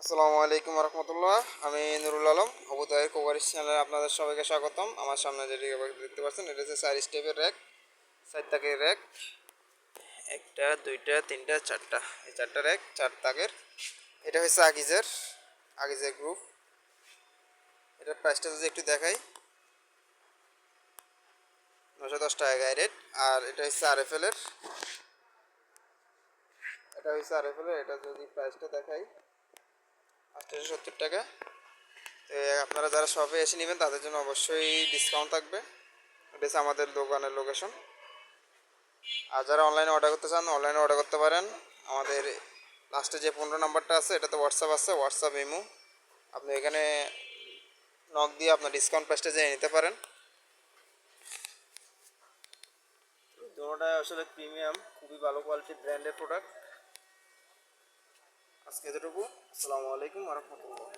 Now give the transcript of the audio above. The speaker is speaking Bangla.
আসসালামু আলাইকুম রহমতুল্লাহ আমি নুরুল আলম অবুতায়ের কোকারিস চ্যানেলে আপনাদের সবাইকে স্বাগতম। আমার সামনে যেটি দেখতে পাচ্ছেন, এটা হচ্ছে চার স্টেপের র্যাক চার তাকের র্যাক একটা, দুইটা, তিনটা, চারটা। এই চারটা র্যাক চার তাকের। এটা হচ্ছে আগিজের আগিজের গ্রুপ। এটার প্রাইসটা যদি একটু দেখাই নশো দশ টাকা গায়ে রেট। আর এটা হচ্ছে আর এফ এলের এটা হচ্ছে আর এফ এলের এটা যদি প্রাইসটা দেখাই আটশোশো সত্তর টাকা। তো আপনারা যারা শপে এসে নেবেন, তাদের জন্য অবশ্যই ডিসকাউন্ট থাকবে। এটা আমাদের দোকানের লোকেশন আর যারা অনলাইনে অর্ডার করতে চান অনলাইনে অর্ডার করতে পারেন। আমাদের লাস্টে যে পনেরো নাম্বারটা আছে, এটাতে হোয়াটসঅ্যাপ আছে হোয়াটসঅ্যাপ ইমো আপনি এখানে নক দিয়ে আপনার ডিসকাউন্ট প্রাইসটা জেনে নিতে পারেন। দুটোটাই আসলে প্রিমিয়াম খুবই ভালো কোয়ালিটির ব্র্যান্ডের প্রোডাক্ট আজকে এতটুকু। আসসালামু আলাইকুম রহমতুল্লাহ।